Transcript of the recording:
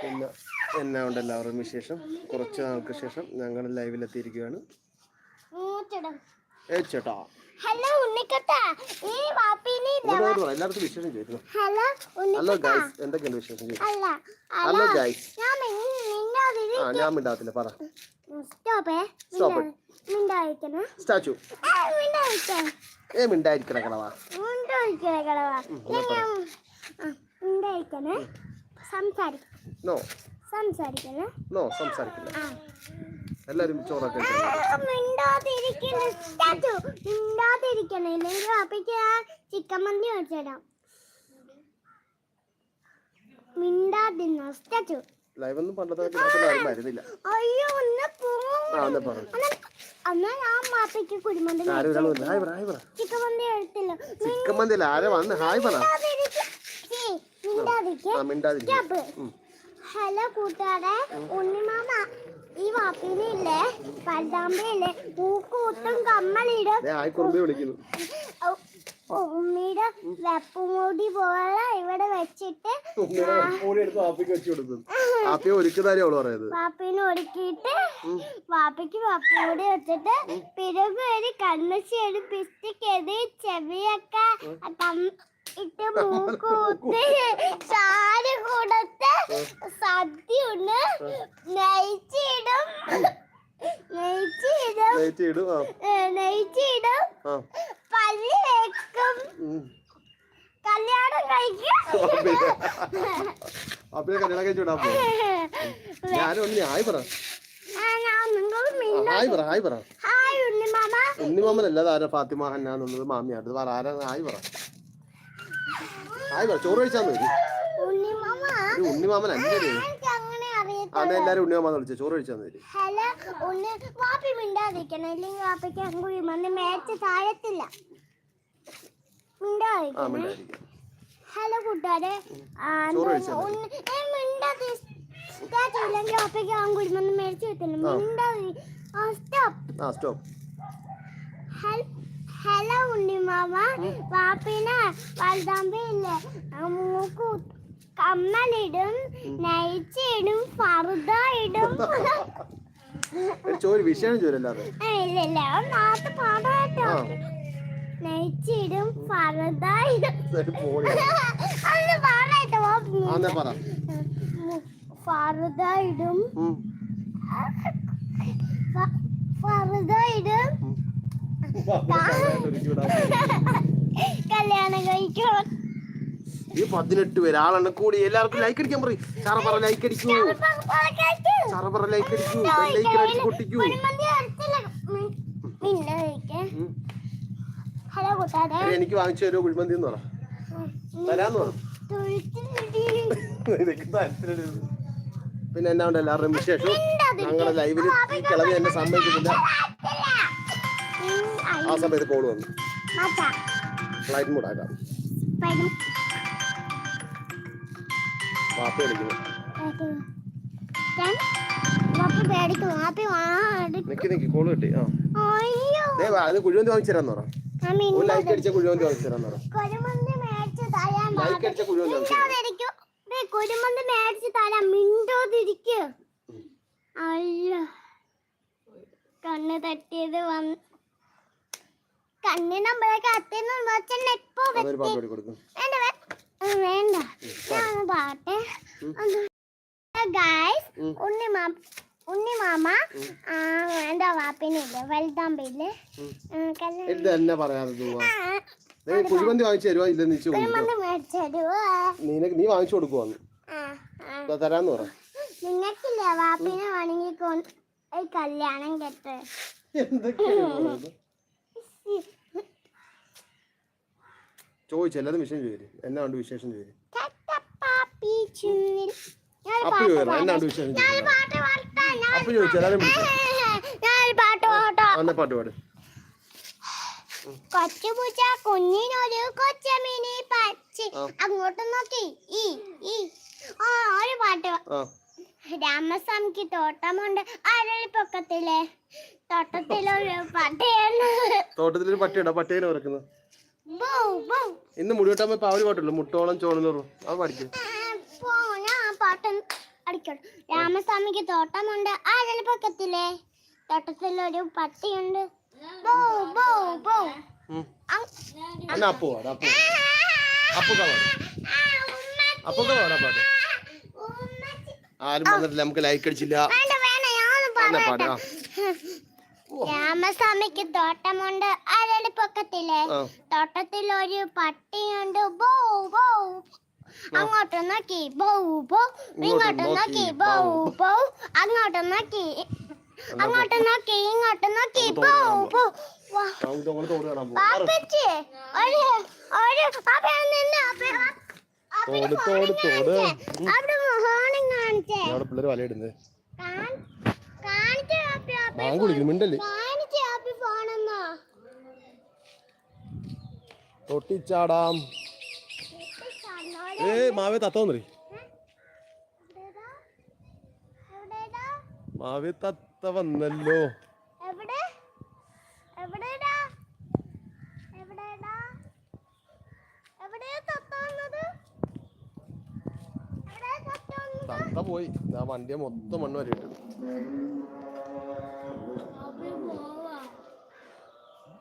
പിന്നെ എന്നാ ഉണ്ട് എല്ലാവരും വിശേഷം? കുറച്ച് നാൾക്ക് ശേഷം ഞങ്ങൾ ലൈവിലെത്തിയിരിക്കുകയാണ് ചേട്ടാ. ഹലോ ഉണ്ണിക്കട്ടാ. ഈ വാപ്പിനി എല്ലാവർക്കും വിശേഷം ഹലോ ഹലോ ഉണ്ണിക്കട്ട. ഗൈസ് എന്തൊക്കെയുണ്ട് വിശേഷം അല്ല ഹലോ ഗൈസ് ഞാൻ ആ ഞാൻ മിണ്ടാത്തില്ല പറ. സ്റ്റോപ്പ്. മിണ്ടായിരിക്കണേ സ്റ്റാച്ചു. ഏ മിണ്ടായിരിക്കണ കളവാ. മിണ്ടായിരിക്കണേ കളവാ. എന്നാ പറ. സംസാരിക്ക. നോ. സംസാരിക്കണേ നോ സംസാരിക്കില്ല. ആ. എല്ലാവരും ചോറൊക്കെ മിണ്ടാതിരിക്കണേ. ഇല്ലെങ്കിൽ അപ്പയ്ക്ക് ആ ചിക്കൻ മന്തി വെച്ചിടാം മിണ്ടാതിരുന്നോ? സ്റ്റാച്ചു ലൈവ് ഒന്നും പണ്ടത്തെ ആരും വരുന്നില്ല. അയ്യോ ഒന്ന് ചിക്കൻ മന്തി ആരെ വന്ന്? ഹായ് പറ മിണ്ടാതിരിക്കേ ആ മിണ്ടാതിരിക്കും സ്റ്റോപ്പ് ഹലോ കൂട്ടുകാരെ ഉണ്ണിമാമ ഈ വാപ്പിനില്ലേ പണ്ടാമ്പയില്ലേ പൂക്കൂട്ടും കമ്മലിടും. ഉ- ഉമ്മിയുടെ വെപ്പുമൂടി പോലെ ഇവിടെ വെച്ചിട്ട് അവൾ പറയുന്നത്. വാപ്പിനെ ഒരുക്കിയിട്ട് വാപ്പിക്ക് വെപ്പുമൂടി വെച്ചിട്ട് പിറകു ഒരു കണ്ണശി ഒരു പിസ്റ്റിക്ക് ചെവിയൊക്കെ സാരി കൊടുത്ത് നെയ്ച്ചിടും. നെയ്ച്ചിടും. നെയ്ച്ചിടും പല്ലി വെക്കും. കല്യാണം കഴിക്കും. ഞാനും ഒന്ന് പറ. ഹായ് പറ ഹായ് പറ. ഉണ്ണിമാമനല്ല ഫാത്തിമ ഹന്ന എന്നുള്ളത് മാമിയാണ് ഇത് പറ ആരാ ഹായ് പറ. ഹായ് പറ ചോറ് കഴിച്ചാൽ ഉണ്ണിമാമ ഒരു ഉണ്ണിമാമൻ അല്ലേ അതെ എല്ലാരും ഉണ്ണിമാമെന്ന് വിളിച്ചു ചോറ് കഴിച്ചാൽ ഹലോ ഉണ്ണി വാപ്പി മിണ്ടാതിരിക്കണം. ഇല്ലെങ്കിൽ വാപ്പയ്ക്ക് അങ്ങോട്ട് വന്ന് മേടിച്ച് താഴത്തില്ല. ആ മിണ്ടാതിരിക്കണം. മിണ്ടായിരിക്കും ഹലോ കൂട്ടുകാരെ. ആ, ചോറ് കഴിച്ചോ? ഉണ്ണി- ഏ, മിണ്ടാതി സ്റ്റാച്ചു ഇല്ലെങ്കിൽ വാപ്പയ്ക്ക് അങ്ങോട്ട് വന്ന് മേടിച്ച് ആ. മിണ്ടാതി സ്റ്റോപ്പ്. ആ സ്റ്റോപ്പ്. ഹലോ ഉണ്ണിമാമ വാപ്പിനെ വലുതാമ്പയില്ലേ മൂക്കു കമ്മലിടും നയിച്ചിടും ഫറുദ ഇടും ചോര് വിഷയം ചോരല്ലാതെ. ഇല്ല ഇല്ല. പാടാട്ടോ. നയിച്ചിടും ഫറുദ ഇടും അന്ന് പാടാട്ടോ പറ. ഫറുദ ഇടും ഫറുദ. കല്യാണം കഴിക്കണം ഈ പതിനെട്ട് പേര് ആളെണ്ണം കൂടി. എല്ലാവർക്കും ലൈക്ക് അടിക്കാൻ പറയും. സാറ പറ ലൈക്ക് അടിക്കൂ. സാറ പറ ലൈക്ക് അടിക്കൂ. ലൈക്ക് അടിച്ച് പൊട്ടിക്കൂ. എനിക്ക് വാങ്ങിച്ചു തരുമോ കുഴിമന്തി എന്ന് പറ. തരാന്ന് പറ. എനിക്ക് താല്പര്യമില്ല. പിന്നെ എന്നാ ഉണ്ട് എല്ലാവരുടെയും വിശേഷം? ഞങ്ങളുടെ ലൈവിൽ ഈ കിളവി എന്നെ സമ്മതിക്കുന്നില്ല. ആ സമയത്ത് കോൾ വന്നു. ഫ്ലൈറ്റ് മൂടാക്കാം വാപ്പ വിളിക്കുന്നു. നിക്ക് നിക്ക് കോൾ കിട്ടി. ആ. അയ്യോ. അത് പറ. ഒരു ലൈക്ക് അടിച്ച പറ. ലൈക്ക് അടിച്ച വാങ്ങിച്ചു കുരുമന്തി മേടിച്ച് തരാം അല്ല കണ്ണ് തട്ടിയത് വന്ന് കണ്ണിന് നമ്മളൊക്കെ അത്തെന്ന് ഇപ്പൊ വേണ്ട വേണ്ട. ഞാൻ പാട്ടെ ഗായ്സ് ഉം. ഉണ്ണിമാ ഉണ്ണിമാമ ആ, എന്താ വാപ്പിനില്ലേ വലുതാമ്പില്ലേ ഉം. കല്യാണം ഇത് തന്നെ പറയാതെ കുഴിമന്തി വാങ്ങിച്ചു ഇല്ലെന്ന് മേടിച്ചരുവോ നീ വാങ്ങിച്ചു കൊടുക്കുവാന്ന് തരാന്ന് പറ. നിങ്ങൾക്കില്ല വാപ്പിനെ വേണമെങ്കിൽ കല്യാണം കെട്ട്? എന്തൊക്കെയാണ് പറയുന്നത്? ചോദിച്ചു എല്ലാതും വിഷയം ചോദിച്ചു എന്നാ ഉണ്ട് വിശേഷം ചോദിച്ചു അപ്പു ചോദിച്ചു എന്നാ. ഉണ്ട് വിശേഷം പാട്ട് അപ്പു ചോദിച്ചു എല്ലാരും പാട്. കൊച്ചുപൂച്ച കുഞ്ഞിനൊരു കൊച്ചമീനി പച്ചി അങ്ങോട്ട് നോക്കി. ഈ ഈ. ഒരു പാട്ട് രാമസ്വാമിക്ക് തോട്ടമുണ്ട് അരളിപ്പൊക്കത്തിലെ. തോട്ടത്തിലൊരു പട്ടയാണ്. തോട്ടത്തിലൊരു പട്ടിയുണ്ടോ പട്ടിയെ ഉറക്കുന്നത് ഇന്ന് മുടിവെട്ടാൻ പോയപ്പോ അവർ പാട്ടുള്ളൂ മുട്ടോളം ചോണലൂറും അത് പഠിക്കും പാട്ട് രാമസ്വാമിക്ക് തോട്ടമുണ്ട് പൊക്കത്തില്ലേ? തോട്ടത്തിൽ ഒരു പട്ടിയുണ്ട്. ബോ ബോ ബോ അങ്- എന്നാ അപ്പു പാടാ അപ്പു അപ്പുക്ക പാട്. അപ്പുക്ക പാടാ പാട്ട് ആരും വന്നിട്ടില്ല നമുക്ക് ലൈക്ക് അടിച്ചില്ല. പാടാ രാമസ്വാമിക്ക് തോട്ടമുണ്ട്. ആഴൽ പൊക്കത്തില്ലേ? തോട്ടത്തിൽ ഒരു പട്ടിയുണ്ട്. ബോ ബോ. അങ്ങോട്ട് നോക്കി. ബോ ബോ. ഇങ്ങോട്ട് നോക്കി. ബോ. ബോ അങ്ങോട്ട് നോക്കി. അങ്ങോട്ട് നോക്കി. ഇങ്ങോട്ട് നോക്കി. ബോ ബോ. പാപ്പച്ചി ഒരു ഒരു പാപ്പ നിന്ന്. അവിടെ ഫോണിൽ കാണിച്ചേ. പിള്ളേര് വലയിടുന്നത് കാൺ- കാണിച്ചേ അപ്പി അപ്പി ബാങ്ക് വിളിക്കുന്നു മിണ്ടല്ലേ? തൊട്ടിച്ചാടാം ഏ മാവേ തത്ത വന്നേ എവിടെടാ? എവിടെടാ? മാവേ തത്ത വന്നല്ലോ. തത്ത പോയി. ഞാൻ വണ്ടിയെ മൊത്തം മണ്ണ് വരെ ഇട്ടു